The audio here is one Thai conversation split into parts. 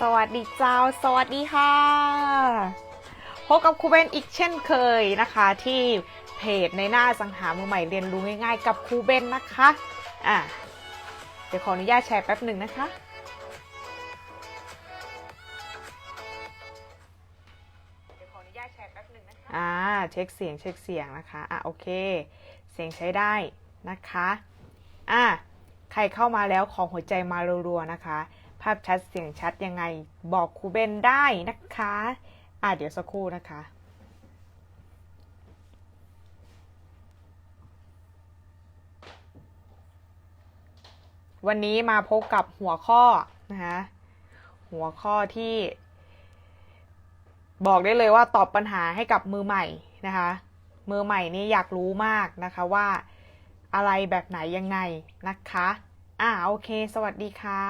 สวัสดีเจ้า สวัสดีค่ะ พบกับครูเบนอีกเช่นเคยนะคะ ที่เพจในหน้าสังหามือใหม่เรียนรู้ง่ายๆ กับครูเบนนะคะอะเดี๋ยวขออนุญาตแชร์แป๊บหนึ่งนะคะเดี๋ยวขออนุญาตแชร์แป๊บหนึ่งนะคะอ่าเช็คเสียงเช็คเสียงนะคะอะโอเค เสียงใช้ได้นะคะอะใครเข้ามาแล้วของหัวใจมารัวๆนะคะ ภาพชัดเสียงชัดยังไงบอกครูเบนได้นะคะอะเดี๋ยวสักครู่นะคะวันนี้มาพบกับหัวข้อนะคะหัวข้อที่ บอกได้เลยว่าตอบปัญหาให้กับมือใหม่นะคะ มือใหม่นี่อยากรู้มากนะคะว่าอะไรแบบไหนยังไงนะคะ อ่าโอเค สวัสดีค่ะ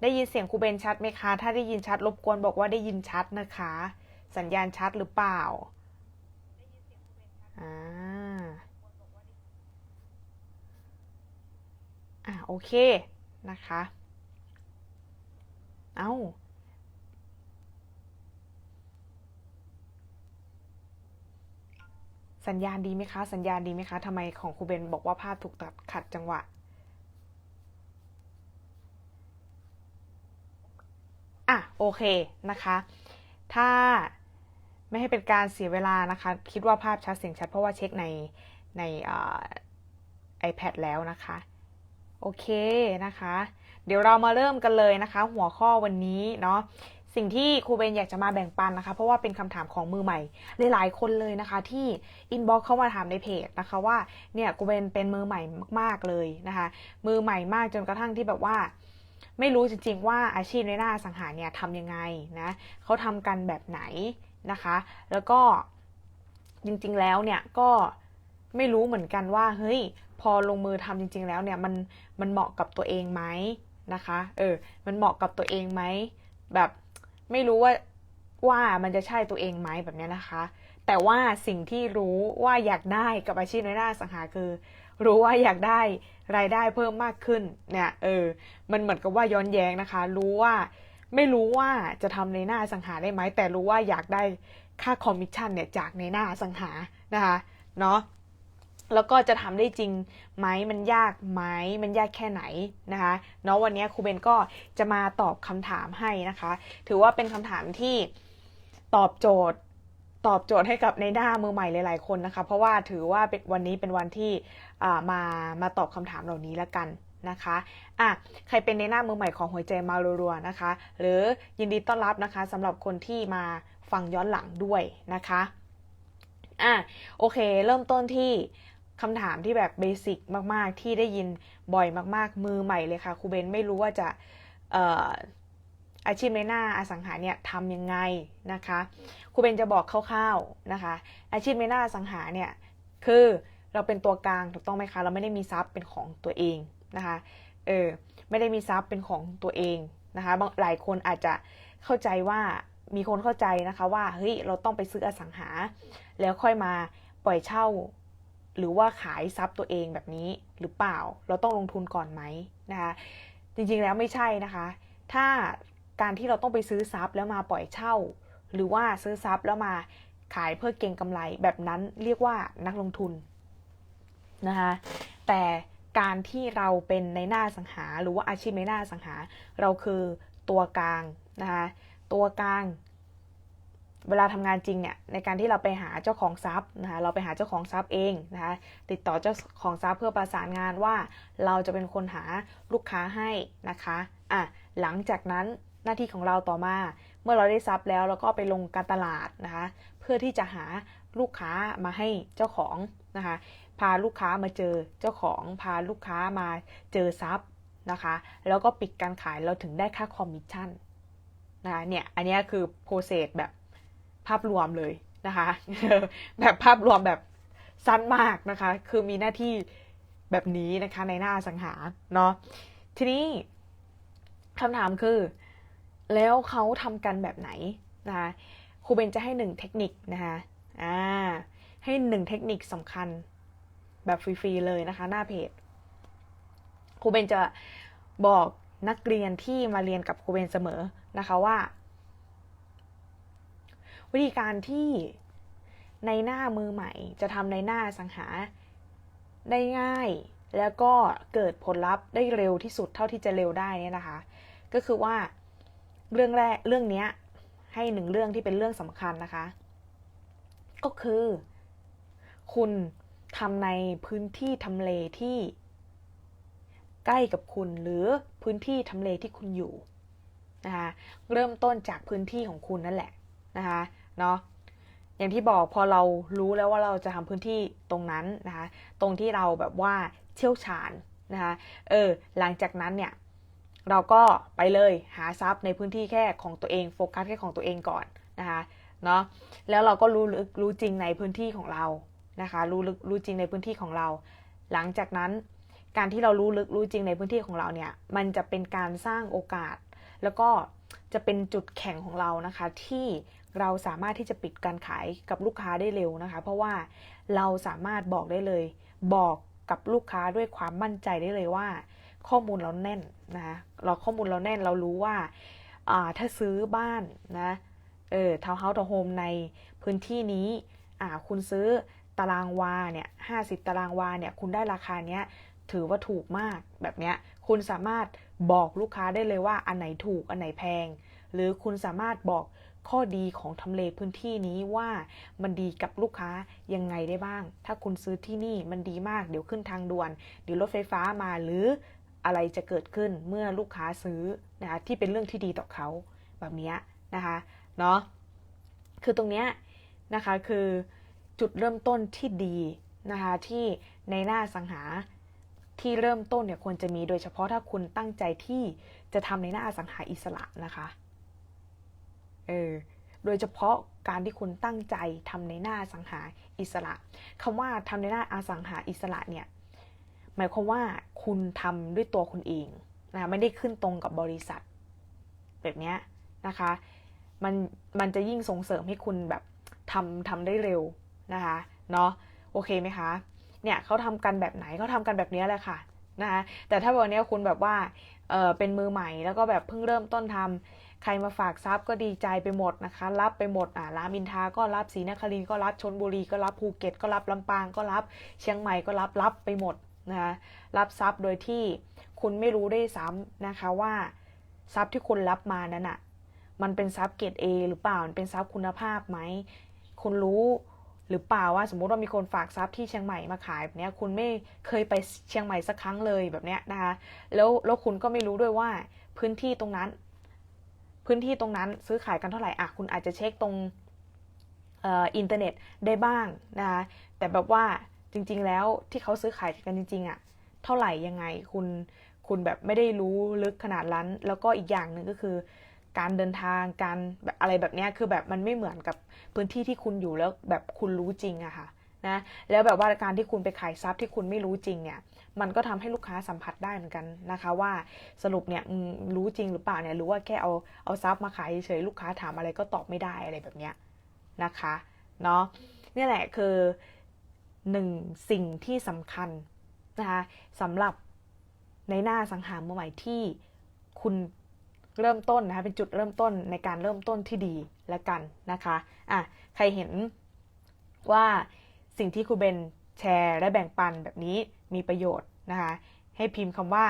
ได้ยินเสียงครูเบนชัดไหมคะ ถ้าได้ยินชัดรบกวนบอกว่าได้ยินชัดนะคะ สัญญาณชัดหรือเปล่าอ่าอ่าโอเคนะคะ เอ้า สัญญาณดีไหมคะ สัญญาณดีไหมคะทำไมของครูเบนบอกว่าภาพถูกตัดขัดจังหวะ อะ โอเคนะคะ ถ้าไม่ให้เป็นการเสียเวลานะคะ คิดว่าภาพชัดเสียงชัดเพราะว่าเช็คในในเอ่อ iPad แล้วนะคะ โอเคนะคะ เดี๋ยวเรามาเริ่มกันเลยนะคะ หัวข้อวันนี้เนาะ สิ่งที่ครูเบนอยากจะมาแบ่งปันนะคะ เพราะว่าเป็นคำถามของมือใหม่หลายๆคนเลยนะคะ ที่อินบ็อกเข้ามาถามในเพจนะคะว่าเนี่ยครูเบนเป็นมือใหม่มากๆเลยนะคะ มือใหม่มากจนกระทั่งที่แบบว่า ไม่รู้จริง ๆ ว่าอาชีพในหน้าสังหารเนี่ยทำยังไงนะเขาทำกันแบบไหนนะคะ แล้วก็จริงๆแล้วเนี่ยก็ไม่รู้เหมือนกันว่าเฮ้ยพอลงมือทำจริง ๆ แล้วเนี่ยมันมันเหมาะกับตัวเองไหมนะคะ เออ มันเหมาะกับตัวเองไหมแบบ ไม่รู้ว่าว่ามันจะใช่ตัวเองไหมแบบนี้นะคะ แต่ว่าสิ่งที่รู้ว่าอยากได้กับอาชีพในหน้าสังหาคือ รู้ว่าอยากได้รายได้เพิ่มมากขึ้นเนี่ยเออ มันเหมือนกับว่าย้อนแย้งนะคะ รู้ว่าไม่รู้ว่าจะทำในหน้าสังหาได้ไหมแต่รู้ว่าอยากได้ค่าคอมมิชชั่นเนี่ยจากในหน้าสังหานะคะเนาะ แล้วก็จะทำได้จริงไหมมันยากไหมมันยากแค่ไหนนะคะเนาะวันนี้ครูเบนก็จะมาตอบคำถามให้นะคะ ถือว่าเป็นคำถามที่ตอบโจทย์ตอบโจทย์ให้กับในหน้ามือใหม่หลาย ๆ คนนะคะ เพราะว่าถือว่าเป็นวันนี้เป็นวันที่มามาตอบคำถามเหล่านี้แล้วกันนะคะอะใครเป็นในหน้ามือใหม่ของหัวใจมารัวๆนะคะ หรือยินดีต้อนรับนะคะสำหรับคนที่มาฟังย้อนหลังด้วยนะคะอะโอเค เริ่มต้นที่ คำถามที่แบบเบสิกมาก ๆ ที่ได้ยินบ่อยมาก ๆ มือใหม่เลยค่ะครูเบนไม่รู้ว่าจะเอ่ออาชีพในหน้าอสังหาเนี่ยทำยังไงนะคะครูเบนจะบอกคร่าวๆนะคะ อาชีพในหน้าอสังหาเนี่ยคือเราเป็นตัวกลางถูกต้องไหมคะ เราไม่ได้มีทรัพย์เป็นของตัวเองนะคะเออไม่ได้มีทรัพย์เป็นของตัวเองนะคะบางหลายคนอาจจะเข้าใจว่ามีคนเข้าใจนะคะว่าเฮ้ยเราต้องไปซื้ออสังหา แล้วค่อยมาปล่อยเช่า หรือว่าขายทรัพย์ตัวเองแบบนี้หรือเปล่า เราต้องลงทุนก่อนไหมนะคะจริงๆแล้วไม่ใช่นะคะ ถ้าการที่เราต้องไปซื้อทรัพย์แล้วมาปล่อยเช่า หรือว่าซื้อทรัพย์แล้วมาขายเพื่อเก็งกำไรแบบนั้นเรียกว่านักลงทุนนะคะแต่การที่เราเป็นในหน้าสังหา หรือว่าอาชีพในหน้าสังหา เราคือตัวกลางนะคะตัวกลาง เวลาทำงานจริงเนี่ยในการที่เราไปหาเจ้าของทรัพย์นะคะเราไปหาเจ้าของทรัพย์เองนะคะติดต่อเจ้าของทรัพย์เพื่อประสานงานว่าเราจะเป็นคนหาลูกค้าให้นะคะอะหลังจากนั้นหน้าที่ของเราต่อมาเมื่อเราได้ทรัพย์แล้วเราก็ไปลงการตลาดนะคะเพื่อที่จะหาลูกค้ามาให้เจ้าของนะคะพาลูกค้ามาเจอเจ้าของ พาลูกค้ามาเจอทรัพย์นะคะแล้วก็ปิดการขายเราถึงได้ค่าคอมมิชชั่นนะคะเนี่ยอันนี้คือโปรเซสแบบ ภาพรวมเลยนะคะ แบบภาพรวมแบบสั้นมากนะคะ คือมีหน้าที่แบบนี้นะคะในหน้าสังหาเนาะทีนี้คำถามคือ แล้วเขาทำกันแบบไหนนะคะครูเบนจะให้หนึ่งเทคนิคนะคะอ่าให้หนึ่งเทคนิคสำคัญแบบฟรีๆเลยนะคะ หน้าเพจครูเบนจะบอกนักเรียนที่มาเรียนกับครูเบนเสมอนะคะว่า วิธีการที่ในหน้ามือใหม่ จะทำในหน้าสังหาได้ง่าย แล้วก็เกิดผลลัพธ์ได้เร็วที่สุดเท่าที่จะเร็วได้นี่นะคะ ก็คือว่าเรื่องแรกเรื่องนี้ให้หนึ่งเรื่องที่เป็นเรื่องสำคัญนะคะ ก็คือ คุณทำในพื้นที่ทำเลที่ใกล้กับคุณหรือพื้นที่ทำเลที่คุณอยู่นะคะเริ่มต้นจากพื้นที่ของคุณนั่นแหละ นะคะเนาะอย่างที่บอกพอเรารู้แล้วว่าเราจะทำพื้นที่ตรงนั้นนะคะ ตรงที่เราแบบว่าเชี่ยวชาญนะคะเออหลังจากนั้นเนี่ยเราก็ไปเลยหาทรัพย์ในพื้นที่แค่ของตัวเองโฟกัสแค่ของตัวเองก่อนนะคะเนาะแล้วเราก็รู้ลึกรู้จริงในพื้นที่ของเรานะคะรู้ลึกรู้จริงในพื้นที่ของเรา หลังจากนั้นการที่เรารู้ลึกรู้จริงในพื้นที่ของเราเนี่ยมันจะเป็นการสร้างโอกาส แล้วก็จะเป็นจุดแข็งของเรานะคะที่ เราสามารถที่จะปิดการขายกับลูกค้าได้เร็วนะคะ เพราะว่าเราสามารถบอกได้เลย บอกกับลูกค้าด้วยความมั่นใจได้เลยว่า ข้อมูลเราแน่นนะคะเราข้อมูลเราแน่นเรารู้ว่าถ้าซื้อบ้านนะเออทาวน์เฮาส์ทาวน์โฮมในพื้นที่นี้อ่าคุณซื้อตารางวาเนี่ยห้าสิบตารางวาเนี่ยคุณได้ราคาเนี้ยถือว่าถูกมากแบบเนี้ยคุณสามารถบอกลูกค้าได้เลยว่าอันไหนถูกอันไหนแพง หรือคุณสามารถบอก ข้อดีของทำเลพื้นที่นี้ว่ามันดีกับลูกค้ายังไงได้บ้าง ถ้าคุณซื้อที่นี่มันดีมาก เดี๋ยวขึ้นทางด่วน เดี๋ยวรถไฟฟ้ามาหรืออะไรจะเกิดขึ้นเมื่อลูกค้าซื้อนะคะที่เป็นเรื่องที่ดีต่อเขาแบบเนี้ยนะคะเนาะคือตรงเนี้ยนะคะคือจุดเริ่มต้นที่ดีนะคะที่ในหน้าสังหาที่เริ่มต้นเนี่ยควรจะมีโดยเฉพาะถ้าคุณตั้งใจที่จะทำในหน้าอสังหาอิสระนะคะ เออโดยเฉพาะการที่คุณตั้งใจทำในหน้าสังหาอิสระคำว่าทำในหน้าอาสังหาอิสระเนี่ยหมายความว่าคุณทำด้วยตัวคุณเองนะไม่ได้ขึ้นตรงกับบริษัท แบบเนี้ยนะคะมันมันจะยิ่งส่งเสริมให้คุณแบบทำทำได้เร็วนะคะเนาะโอเคไหมคะเนี่ยเขาทำกันแบบไหนเขาทำกันแบบนี้แหละค่ะนะคะแต่ถ้าวันนี้คุณแบบว่าเออเป็นมือใหม่แล้วก็แบบเพิ่งเริ่มต้นทำ ใครมาฝากซับก็ดีใจไปหมดนะคะ รับไปหมดอ่ารามอินทาก็รับศรีนครินก็รับชนบุรีก็รับภูเก็ต ก็รับลำปางก็รับ เชียงใหม่ก็รับรับไปหมดนะคะรับซับโดยที่คุณไม่รู้ได้ซ้ำนะคะว่าซับที่คุณรับมานั้นอะมันเป็นซับเกรด A หรือเปล่า มันเป็นซับคุณภาพไหม คุณรู้หรือเปล่าว่าสมมุติว่ามีคนฝากซับที่เชียงใหม่มาขายแบบนี้คุณไม่เคยไปเชียงใหม่สักครั้งเลยแบบนี้นะคะ แล้วแล้วคุณก็ไม่รู้ด้วยว่าพื้นที่ตรงนั้น พื้นที่ตรงนั้นซื้อขายกันเท่าไหร่อะคุณอาจจะเช็คตรงอินเทอร์เน็ตได้บ้างนะคะแต่แบบว่าจริง ๆ แล้วที่เขาซื้อขายกันจริง ๆอะเท่าไหร่ยังไงคุณคุณแบบไม่ได้รู้ลึกขนาดนั้น แล้วก็อีกอย่างหนึ่งก็คือ การเดินทางการแบบอะไรแบบนี้คือแบบมันไม่เหมือนกับพื้นที่ที่คุณอยู่แล้วแบบคุณรู้จริงอะค่ะนะแล้วแบบว่าการที่คุณไปขายซับที่คุณไม่รู้จริงเนี่ย มันก็ทำให้ลูกค้าสัมผัสได้เหมือนกันนะคะ ว่าสรุปเนี่ยรู้จริงหรือเปล่าเนี่ยหรือว่าแค่เอาเอาซับมาขายเฉยลูกค้าถามอะไรก็ตอบไม่ได้อะไรแบบเนี้ยนะคะเนาะนี่แหละคือหนึ่งสิ่งที่สำคัญนะคะสำหรับในหน้าสังหารมือใหม่ที่คุณเริ่มต้นนะคะเป็นจุดเริ่มต้นในการเริ่มต้นที่ดีและกันนะคะอะใครเห็นว่าสิ่งที่ครูเบนแชร์และแบ่งปันแบบนี้ มีประโยชน์นะคะให้พิมพ์คำว่า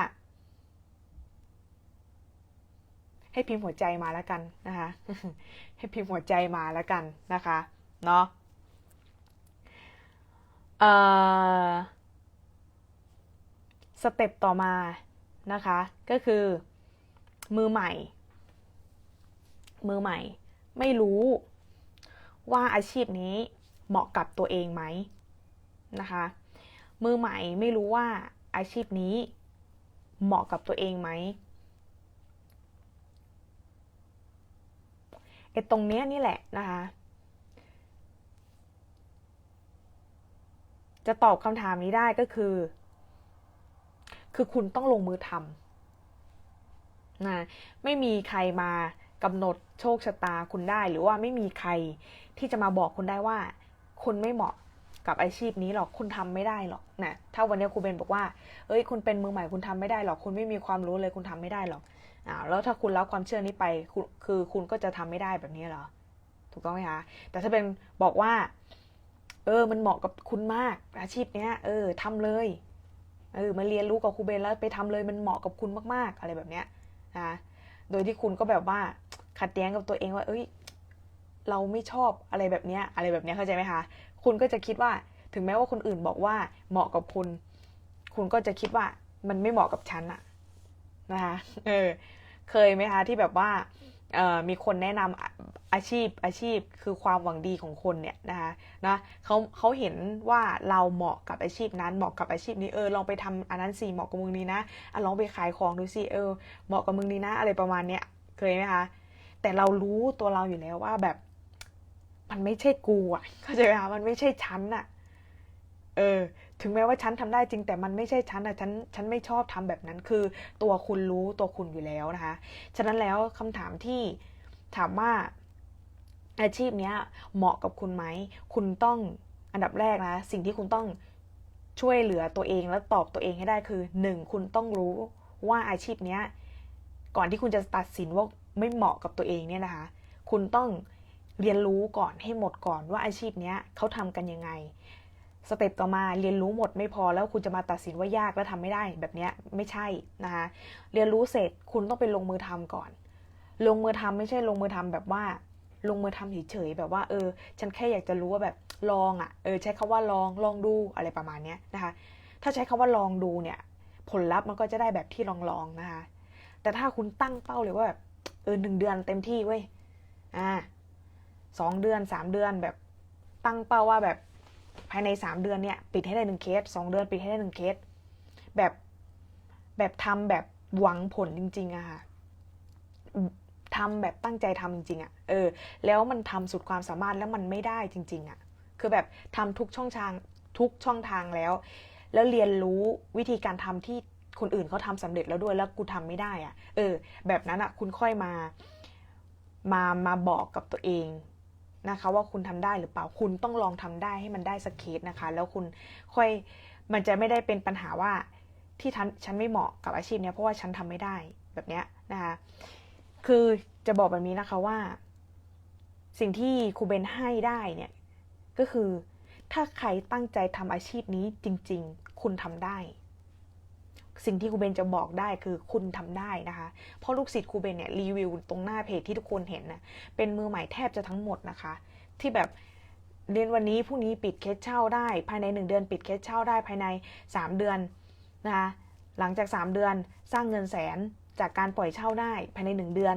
ให้พิมพ์หัวใจมาแล้วกันนะคะให้พิมพ์หัวใจมาแล้วกันนะคะเนาะสเต็ปต่อมานะคะ ก็คือมือใหม่ มือใหม่ ไม่รู้ว่าอาชีพนี้เหมาะกับตัวเองไหมนะคะ มือใหม่ไม่รู้ว่าอาชีพนี้เหมาะกับตัวเองไหมไอ้ตรงเนี้ยนี่แหละนะคะ จะตอบคำถามนี้ได้ก็คือ คือคุณต้องลงมือทำนะไม่มีใครมากำหนดโชคชะตาคุณได้ หรือว่าไม่มีใครที่จะมาบอกคุณได้ว่า คุณไม่เหมาะ กับอาชีพนี้หรอกคุณทำไม่ได้หรอกนะถ้าวันนี้ครูเบนบอกว่า เอ้ย คุณเป็นมือใหม่คุณทำไม่ได้หรอกคุณไม่มีความรู้เลยคุณทำไม่ได้หรอกอ่าแล้วถ้าคุณรับความเชื่อนี้ไปค,คือคุณก็จะทำไม่ได้แบบนี้เหรอถูกต้องไหมคะแต่ถ้าเป็นบอกว่า เออ มันเหมาะกับคุณมากอาชีพเนี้ย เออทำเลยเออมาเรียนรู้กับครูเบนแล้วไปทำเลยมันเหมาะกับคุณมากๆ อะไรแบบเนี้ยนะโดยที่คุณก็แบบว่าขัดแย้งกับตัวเองว่า เอ้ย เราไม่ชอบอะไรแบบเนี้ย อะไรแบบเนี้ยเข้าใจไหมคะ คุณก็จะคิดว่าถึงแม้ว่าคนอื่นบอกว่าเหมาะกับคุณ คุณก็จะคิดว่ามันไม่เหมาะกับฉันอะนะคะเออเคยไหมคะที่แบบว่าออมีคนแนะนำอาอาชีพอาชีพคือความหวังดีของคนเนี่ยนะคะนะเขาเขาเห็นว่าเราเหมาะกับอาชีพนั้นเหมาะกับอาชีพนี้เออลองไปทำอันนั้นสิเหมาะกับมึงนี้นะอะลองไปขายของดูสิเออเหมาะกับมึงนี้นะ อะไรประมาณเนี้ยเคยไหมคะแต่เรารู้ตัวเราอยู่แล้วว่าแบบ มันไม่ใช่กูอะเข้าใจไหมคะมันไม่ใช่ฉันอะ เออ ถึงแม้ว่าฉันทำได้จริงแต่มันไม่ใช่ฉันอะฉันฉันไม่ชอบทำแบบนั้นคือ ตัวคุณรู้ตัวคุณอยู่แล้วนะคะ ฉะนั้นแล้วคำถามที่ถามว่าอาชีพเนี้ย เหมาะกับคุณไหม คุณต้องอันดับแรกนะ สิ่งที่คุณต้องช่วยเหลือตัวเองและตอบตัวเองให้ได้คือหนึ่งคุณต้องรู้ว่าอาชีพเนี้ย ก่อนที่คุณจะตัดสินว่าไม่เหมาะกับตัวเองเนี่ยนะคะ คุณต้อง เรียนรู้ก่อนให้หมดก่อนว่าอาชีพเนี้ยเขาทำกันยังไง สเต็ปต่อมาเรียนรู้หมดไม่พอแล้วคุณจะมาตัดสินว่ายากแล้วทำไม่ได้แบบเนี้ยไม่ใช่นะคะเรียนรู้เสร็จคุณต้องไปลงมือทำก่อน ลงมือทำไม่ใช่ลงมือทำแบบว่าลงมือทำเฉยๆแบบว่าเออ ฉันแค่อยากจะรู้ว่าแบบลองอะ่ะเออใช้คำว่าลองลองดูอะไรประมาณเนี้ยนะคะ ถ้าใช้คำว่าลองดูเนี่ย ผลลัพธ์มันก็จะได้แบบที่ลองลองๆนะคะ แต่ถ้าคุณตั้งเป้าเลยว่าแบบเออหนึ่งเดือนเต็มที่เว้ยอ่า สองเดือนสามเดือนแบบตั้งเป้าว่าแบบภายในสามเดือนเนี่ยปิดให้ได้หนึ่งเคสสองเดือนปิดให้ได้หนึ่งเคสแบบแบบทำแบบหวังผลจริง ๆอะค่ะทำแบบตั้งใจทำจริง ๆอะ่ะเออ แล้วมันทำสุดความสามารถแล้วมันไม่ได้จริง ๆอะ่ะคือแบบทำทุกช่องทางทุกช่องทางแล้ว แล้วเรียนรู้วิธีการทำที่คนอื่นเขาทำสำเร็จแล้วด้วยแล้วกูทำไม่ได้อะเออ แบบนั้นอะคุณค่อยมามามาบอกกับตัวเอง นะคะว่าคุณทำได้หรือเปล่าคุณต้องลองทำได้ให้มันได้สักเคสนะคะ แล้วคุณค่อยมันจะไม่ได้เป็นปัญหาว่าที่ฉันฉันไม่เหมาะกับอาชีพเนี้ยเพราะว่าฉันทำไม่ได้แบบเนี้ยนะคะคือจะบอกแบบนี้นะคะว่า สิ่งที่ครูเบนให้ได้เนี่ยก็คือถ้าใครตั้งใจทำอาชีพนี้จริง ๆ คุณทำได้ สิ่งที่ครูเบนจะบอกได้คือคุณทำได้นะคะ เพราะลูกศิษย์ครูเบนเนี่ยรีวิวตรงหน้าเพจที่ทุกคนเห็นนะเป็นมือใหม่แทบจะทั้งหมดนะคะ ที่แบบเรียนวันนี้พรุ่งนี้ปิดเคสเช่าได้ ภายใน 1 เดือนปิดเคสเช่าได้ภายใน 3 เดือนนะคะหลังจาก 3 เดือนสร้างเงินแสนจากการปล่อยเช่าได้ภายใน 1 เดือน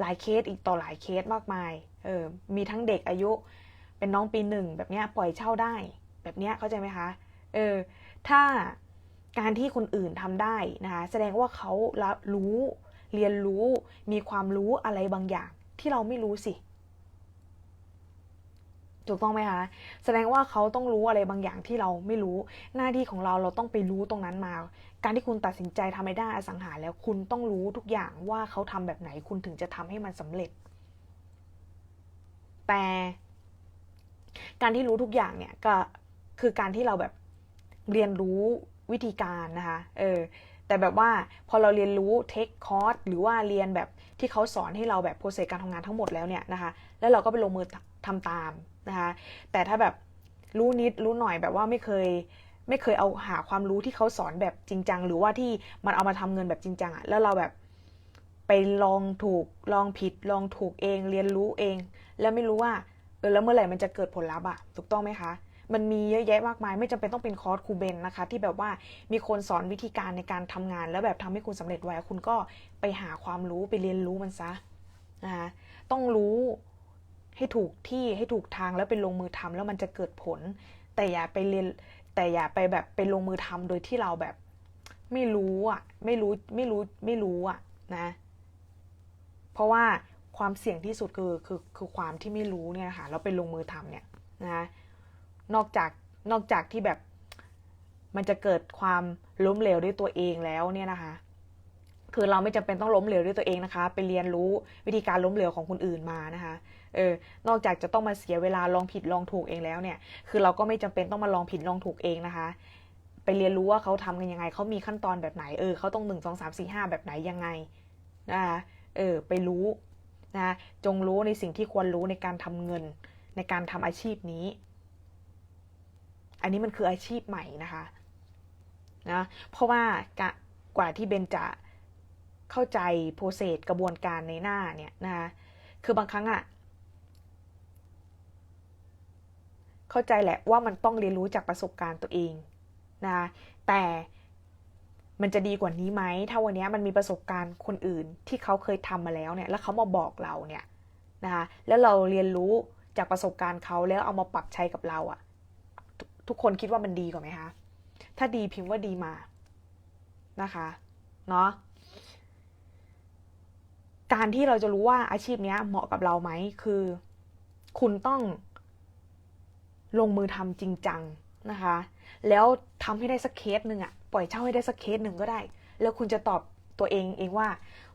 หลายเคสอีกต่อหลายเคสมากมายเออมีทั้งเด็กอายุเป็นน้องปีหนึ่งแบบเนี้ยปล่อยเช่าได้ แบบเนี้ยเข้าใจไหมคะเออถ้า การที่คนอื่นทำได้นะคะแสดงว่าเขารับรู้เรียนรู้มีความรู้อะไรบางอย่างที่เราไม่รู้สิ ถูกต้องไหมคะแสดงว่าเขาต้องรู้อะไรบางอย่างที่เราไม่รู้หน้าที่ของเราเราต้องไปรู้ตรงนั้นมา การที่คุณตัดสินใจทำไม่ได้อสังหาแล้วคุณต้องรู้ทุกอย่างว่าเขาทำแบบไหนคุณถึงจะทำให้มันสำเร็จ แต่ การที่รู้ทุกอย่างเนี่ยก็คือการที่เราแบบเรียนรู้ วิธีการนะคะ เออ แต่แบบว่าพอเราเรียนรู้เทคคอร์สหรือว่าเรียนแบบที่เขาสอนให้เราแบบโปรเซสการทำงานทั้งหมดแล้วเนี่ยนะคะ แล้วเราก็ไปลงมือทำตามนะคะ แต่ถ้าแบบรู้นิดรู้หน่อยแบบว่าไม่เคยไม่เคยเอาหาความรู้ที่เขาสอนแบบจริงจังหรือว่าที่มันเอามาทำเงินแบบจริงจังอะแล้วเราแบบไปลองถูกลองผิดลองถูกเองเรียนรู้เอง แล้วไม่รู้ว่าเออแล้วเมื่อไหร่มันจะเกิดผลลัพธ์อะถูกต้องไหมคะ มันมีเยอะแยะมากมาย ไม่จำเป็นต้องเป็นคอร์สครูเบนนะคะ ที่แบบว่ามีคนสอนวิธีการในการทำงาน แล้วแบบทำให้คุณสำเร็จไว้คุณก็ไปหาความรู้ไปเรียนรู้มันซะนะคะต้องรู้ให้ถูกที่ให้ถูกทางแล้วไปลงมือทำแล้วมันจะเกิดผล แต่อย่าไปเรียนแต่อย่าไปแบบไปลงมือทำโดยที่เราแบบไม่รู้อะไม่รู้ไม่รู้ไม่รู้อะนะ เพราะว่าความเสี่ยงที่สุดคือคือคือความที่ไม่รู้เนี่ยนะคะแล้วไปลงมือทำเนี่ยนะ นอกจากนอกจากที่แบบมันจะเกิดความล้มเหลวด้วยตัวเองแล้วเนี่ยนะคะ คือเราไม่จำเป็นต้องล้มเหลวด้วยตัวเองนะคะ ไปเรียนรู้วิธีการล้มเหลวของคนอื่นมานะคะ เออ นอกจากจะต้องมาเสียเวลาลองผิดลองถูกเองแล้วเนี่ย คือเราก็ไม่จำเป็นต้องมาลองผิดลองถูกเองนะคะ ไปเรียนรู้ว่าเขาทำกันยังไง เขามีขั้นตอนแบบไหน เออ เขาต้องหนึ่งสองสามสี่ห้าแบบไหนยังไงนะคะ เออ ไปรู้นะ จงรู้ในสิ่งที่ควรรู้ในการทำเงิน ในการทำอาชีพนี้ อันนี้มันคืออาชีพใหม่นะคะนะเพราะว่ากว่าที่เบนจะเข้าใจโปรเซสกระบวนการในหน้าเนี่ยนะคะคือบางครั้งอะเข้าใจแหละว่ามันต้องเรียนรู้จากประสบการณ์ตัวเองนะแต่มันจะดีกว่านี้ไหมถ้าวันนี้มันมีประสบการณ์คนอื่นที่เขาเคยทำมาแล้วเนี่ย แล้วเขามาบอกเราเนี่ยนะคะแล้วเราเรียนรู้จากประสบการณ์เขาแล้วเอามาปรับใช้กับเราอะทุก ทุกคนคิดว่ามันดีกว่าไหมคะ ถ้าดีพิมพ์ว่าดีมานะคะ เนาะการที่เราจะรู้ว่าอาชีพนี้เหมาะกับเราไหมคือ คุณต้องลงมือทำจริงจังนะคะ แล้วทำให้ได้สักเคสหนึ่งอะปล่อยเช่าให้ได้สักเคสหนึ่งก็ได้ แล้วคุณจะตอบตัวเองเองว่า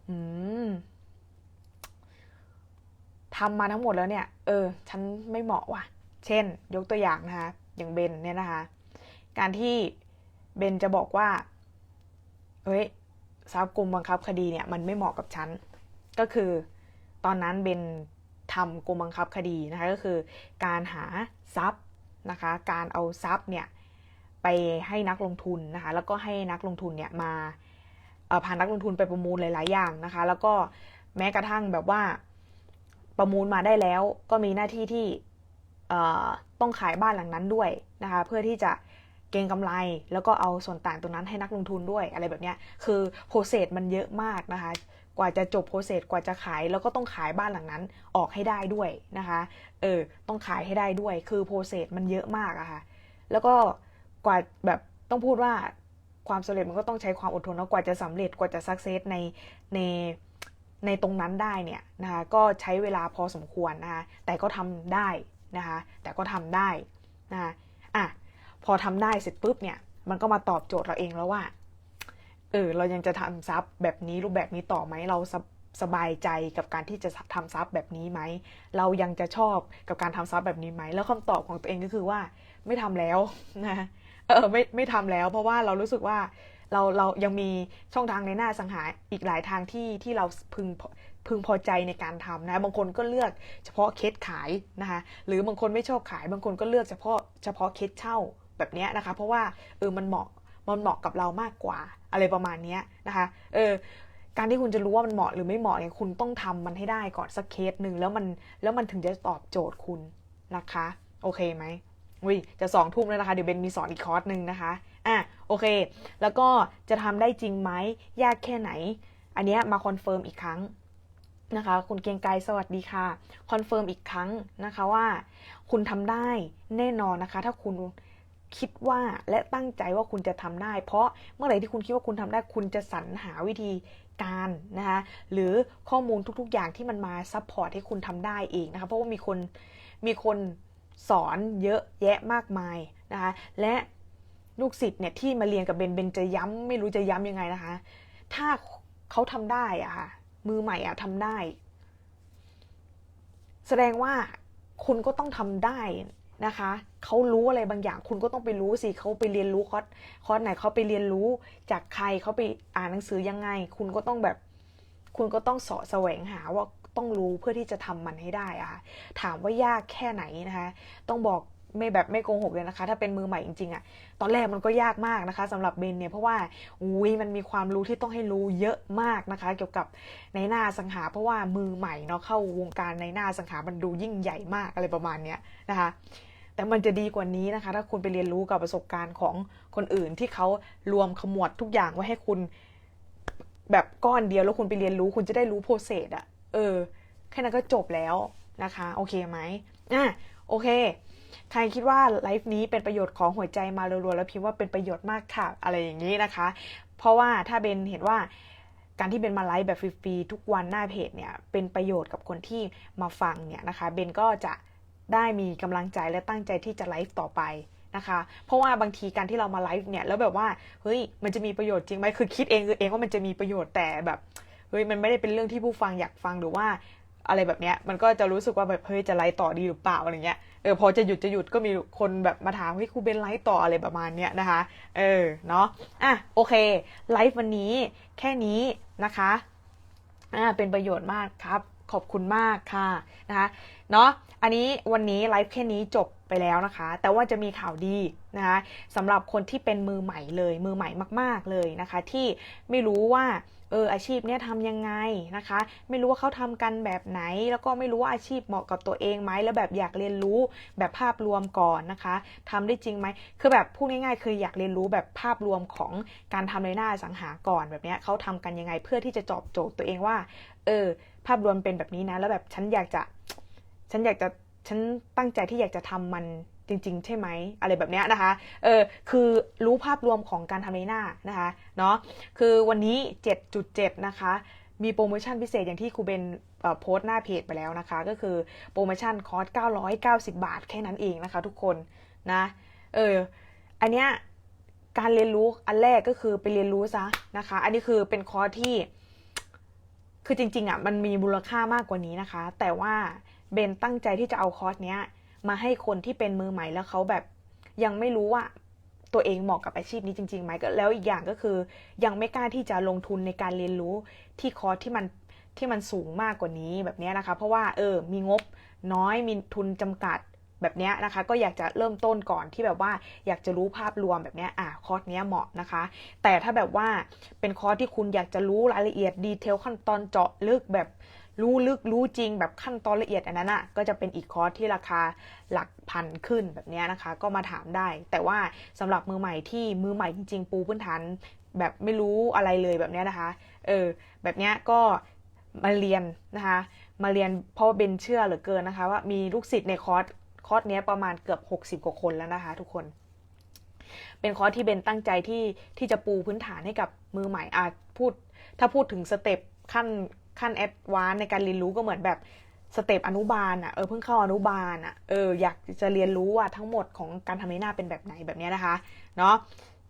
อืมทำมาทั้งหมดแล้วเนี่ย เออ ฉันไม่เหมาะว่ะ เช่น ยกตัวอย่างนะคะ อย่างเบนเนี่ยนะคะ การที่เบนจะบอกว่าเฮ้ยทรัพย์กลุ่มบังคับคดีเนี่ยมันไม่เหมาะกับฉัน ก็คือตอนนั้นเบนทำกรมบังคับคดีนะคะก็คือการหาทรัพย์นะคะการเอาทรัพย์เนี่ยไปให้นักลงทุนนะคะแล้วก็ให้นักลงทุนเนี่ยมาพานักลงทุนไปประมูลหลาย ๆ อย่างนะคะ แล้วก็แม้กระทั่งแบบว่าประมูลมาได้แล้วก็มีหน้าที่ที่ ต้องขายบ้านหลังนั้นด้วยนะคะเพื่อที่จะเก็งกำไร แล้วก็เอาส่วนต่างตรงนั้นให้นักลงทุนด้วยอะไรแบบนี้คือโปรเซสมันเยอะมากนะคะกว่าจะจบโปรเซสกว่าจะขายแล้วก็ต้องขายบ้านหลังนั้นออกให้ได้ด้วยนะคะเออต้องขายให้ได้ด้วยคือโปรเซสมันเยอะมากอะคะ่ะแล้วก็กว่าแบบต้องพูดว่าความสำเร็จมันก็ต้องใช้ความอดทนแล้วกว่าจะสำเร็จกว่าจะสักเซสในในในตรงนั้นได้เนี่ยนะคะก็ใช้เวลาพอสมควรนะคะแต่ก็ทำได้ นะคะ แต่ก็ทำได้นะคะอะพอทำได้เสร็จปุ๊บเนี่ย มันก็มาตอบโจทย์เราเองแล้วว่า เออ เรายังจะทำซับแบบนี้รูปแบบนี้ต่อไหมเราสสบายใจกับการที่จะทำซับแบบนี้ไหม เรายังจะชอบกับการทำซับแบบนี้ไหม แล้วคำตอบของตัวเองก็คือว่าไม่ทำแล้วนะ เออ ไม่ ไม่ทำแล้ว เพราะว่าเรารู้สึกว่าเรา เรายังมีช่องทางในหน้าสังหาอีกหลายทางที่ที่เราพึง พึงพอใจในการทำนะ บางคนก็เลือกเฉพาะเคสขายนะคะ หรือบางคนไม่ชอบขาย บางคนก็เลือกเฉพาะเฉพาะเคสเช่าแบบนี้นะคะ เพราะว่าเออมันเหมาะมันเหมาะกับเรามากกว่าอะไรประมาณนี้นะคะ เออการที่คุณจะรู้ว่ามันเหมาะหรือไม่เหมาะเนี่ยคุณต้องทำมันให้ได้ก่อนสักเคสหนึ่งแล้วมันแล้วมันถึงจะตอบโจทย์คุณนะคะ โอเคไหมอุ้ยจะสองทุ่มแล้วนะคะเดี๋ยวเบนมีสอนอีกคอร์สหนึ่งนะคะอะโอเค แล้วก็จะทำได้จริงไหมยากแค่ไหน อันนี้มาคอนเฟิร์มอีกครั้ง นะคะ คุณเกียงไกรสวัสดีค่ะ คอนเฟิร์มอีกครั้งนะคะว่าคุณทำได้แน่นอนนะคะ ถ้าคุณคิดว่าและตั้งใจว่าคุณจะทำได้ เพราะเมื่อไหร่ที่คุณคิดว่าคุณทำได้ คุณจะสรรหาวิธีการนะคะหรือข้อมูลทุกๆ อย่างที่มันมาซัพพอร์ตให้คุณทำได้เองนะคะเพราะว่ามีคนมีคนสอนเยอะแยะมากมายนะคะและลูกศิษย์เนี่ยที่มาเรียนกับเบนเบนจะย้ำไม่รู้จะย้ำยังไงนะคะ ถ้าเขาทำได้อะค่ะ มือใหม่อะทำได้ แสดงว่าคุณก็ต้องทำได้นะคะเขารู้อะไรบางอย่าง คุณก็ต้องไปรู้สิเขาไปเรียนรู้คอร์สคอร์สไหนเขาไปเรียนรู้จากใครเขาไปอ่านหนังสือยังไง คุณก็ต้องแบบ คุณก็ต้องสาะแสวงหาว่าต้องรู้เพื่อที่จะทำมันให้ได้อะค่ะถามว่ายากแค่ไหนนะคะ ต้องบอก ไม่แบบไม่โกหกเลยนะคะ ถ้าเป็นมือใหม่จริงๆอะตอนแรกมันก็ยากมากนะคะสำหรับเบนเนี่ยเพราะว่าอุ้ยมันมีความรู้ที่ต้องให้รู้เยอะมากนะคะ เกี่ยวกับในหน้าสังหา เพราะว่ามือใหม่เนาะเข้าวงการในหน้าสังหามันดูยิ่งใหญ่มากอะไรประมาณเนี้ยนะคะ แต่มันจะดีกว่านี้นะคะ ถ้าคุณไปเรียนรู้กับประสบการณ์ของคนอื่นที่เขารวมขมวดทุกอย่างไว้ให้คุณ แบบก้อนเดียวแล้วคุณไปเรียนรู้คุณจะได้รู้โปรเซสอะเออแค่นั้นก็จบแล้วนะคะ โอเคไหมอะโอเค ใครคิดว่าไลฟ์นี้เป็นประโยชน์ของหัวใจมารัวๆแล้วพิมพ์ว่าเป็นประโยชน์มากค่ะ อะไรอย่างนี้นะคะ เพราะว่าถ้าเบนเห็นว่าการที่เบนมาไลฟ์แบบฟรีๆทุกวันหน้าเพจเนี่ยเป็นประโยชน์กับคนที่มาฟังเนี่ยนะคะเบนก็จะได้มีกำลังใจและตั้งใจที่จะไลฟ์ต่อไปนะคะ เพราะว่าบางทีการที่เรามาไลฟ์เนี่ยแล้วแบบว่าเฮ้ยมันจะมีประโยชน์จริงไหมคือคิดเองคือเองว่ามันจะมีประโยชน์แต่แบบเฮ้ยมันไม่ได้เป็นเรื่องที่ผู้ฟังอยากฟังหรือว่า อะไรแบบเนี้ยมันก็จะรู้สึกว่าแบบเฮ้ยจะไลฟ์ต่อดีหรือเปล่าอะไรเงี้ยเออพอจะหยุดจะหยุดก็มีคนแบบมาถามเฮ้ยครูเบนไลฟ์ต่ออะไรประมาณเนี้ยนะคะ เออเนาะอะโอเคไลฟ์วันนี้แค่นี้นะคะอ่าเป็นประโยชน์มากครับ ขอบคุณมากค่ะนะคะเนาะอันนี้วันนี้ไลฟ์แค่นี้จบไปแล้วนะคะ แต่ว่าจะมีข่าวดีนะคะสำหรับคนที่เป็นมือใหม่เลย มือใหม่มาก ๆเลยนะคะ ที่ไม่รู้ว่า เอออาชีพเนี้ยทำยังไงนะคะ ไม่รู้ว่าเขาทำกันแบบไหน แล้วก็ไม่รู้ว่าอาชีพเหมาะกับตัวเองไหมแล้วแบบอยากเรียนรู้แบบภาพรวมก่อนนะคะทำได้จริงไหมคือแบบพูดง่ายๆ คืออยากเรียนรู้แบบภาพรวมของการทำในหน้าสังหาก่อนแบบเนี้ยเขาทำกันยังไงเพื่อที่จะตอบโจทย์ตัวเองว่า เออ ภาพรวมเป็นแบบนี้นะ แล้วแบบฉันอยากจะ ฉันอยากจะฉันตั้งใจที่อยากจะทำมัน จริง ๆ ใช่ไหมอะไรแบบนี้นะคะ เออคือรู้ภาพรวมของการทำในหน้านะคะเนาะคือวันนี้ 7.7 นะคะ มีโปรโมชั่นพิเศษอย่างที่ครูเบนโพสต์หน้าเพจไปแล้วนะคะ ก็คือโปรโมชั่นคอร์ส990 บาท แค่นั้นเองนะคะทุกคนนะเอออันเนี้ยการเรียนรู้อันแรกก็คือไปเรียนรู้ซะนะคะ อันนี้คือเป็นคอร์สที่คือจริงๆอะมันมีมูลค่ามากกว่านี้นะคะ แต่ว่าเบนตั้งใจที่จะเอาคอร์สเนี้ย มาให้คนที่เป็นมือใหม่แล้วเขาแบบยังไม่รู้ว่าตัวเองเหมาะกับอาชีพนี้จริงๆไหมก็แล้วอีกอย่างก็คือ ยังไม่กล้าที่จะลงทุนในการเรียนรู้ที่คอร์สที่มันที่มันสูงมากกว่านี้แบบนี้นะคะ เพราะว่าเออมีงบน้อยมีทุนจำกัดแบบนี้นะคะ ก็อยากจะเริ่มต้นก่อนที่แบบว่าอยากจะรู้ภาพรวมแบบนี้อะคอร์สเนี้ยเหมาะนะคะ แต่ถ้าแบบว่าเป็นคอร์สที่คุณอยากจะรู้รายละเอียดดีเทลขั้นตอนเจาะลึกแบบ รู้ลึกรู้จริงแบบขั้นตอนละเอียดอันนั้นอะก็จะเป็นอีกคอร์สที่ราคาหลักพันขึ้นแบบนี้นะคะ ก็มาถามได้ แต่ว่าสำหรับมือใหม่ที่มือใหม่จริง ๆ ปูพื้นฐานแบบไม่รู้อะไรเลยแบบนี้นะคะเออแบบนี้ก็มาเรียนนะคะ มาเรียนเพราะเบนเชื่อเหลือเกินนะคะ ว่ามีลูกศิษย์ในคอร์สคอร์สเนี้ยประมาณเกือบ 60 กว่าคนแล้วนะคะ ทุกคน เป็นคอร์สที่เบนตั้งใจที่ที่จะปูพื้นฐานให้กับมือใหม่อาจพูด ถ้าพูดถึงสเต็ปขั้น ขั้นแอดวานในการเรียนรู้ก็เหมือนแบบสเต็ปอนุบาลอะเออเพิ่งเข้าอนุบาลอะเอออยากจะเรียนรู้ว่าทั้งหมดของการทำในหน้าเป็นแบบไหนแบบเนี้ยนะคะเนาะ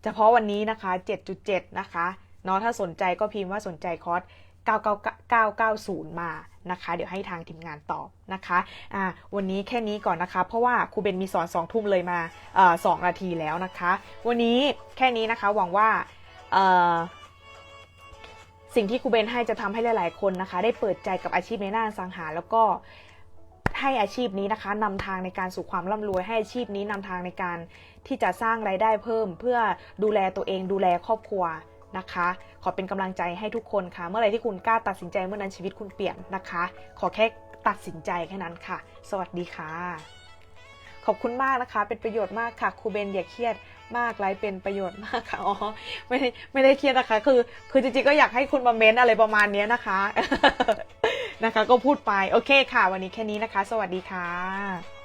เฉพาะวันนี้นะคะ 7.7 นะคะเนาะถ้าสนใจก็พิมพ์ว่าสนใจคอร์ส990 มานะคะ เดี๋ยวให้ทางทีมงานตอบนะคะอ่าวันนี้แค่นี้ก่อนนะคะ เพราะว่าครูเบนมีสอน2ทุ่มเลยมาเอ่อสองนาทีแล้วนะคะ วันนี้แค่นี้นะคะหวังว่าเอ่อ สิ่งที่ครูเบนให้จะทำให้หลาย ๆ คนนะคะ ได้เปิดใจกับอาชีพในหน้าสังหา แล้วก็ให้อาชีพนี้นะคะนำทางในการสู่ความร่ำรวยให้อาชีพนี้นำทางในการที่จะสร้างรายได้เพิ่ม เพื่อดูแลตัวเองดูแลครอบครัวนะคะ ขอเป็นกำลังใจให้ทุกคนค่ะ เมื่อไรที่คุณกล้าตัดสินใจเมื่อนั้นชีวิตคุณเปลี่ยนนะคะ ขอแค่ตัดสินใจแค่นั้นค่ะ สวัสดีค่ะ ขอบคุณมากนะคะ เป็นประโยชน์มากค่ะครูเบนอย่าเครียด มากไลฟ์เป็นประโยชน์มากค่ะอ๋อไม่ได้ไม่ได้เครียดนะคะ คือ คือจริงๆก็อยากให้คุณมาเม้นอะไรประมาณนี้นะคะนะคะ ก็พูดไปโอเคค่ะ วันนี้แค่นี้นะคะ สวัสดีค่ะ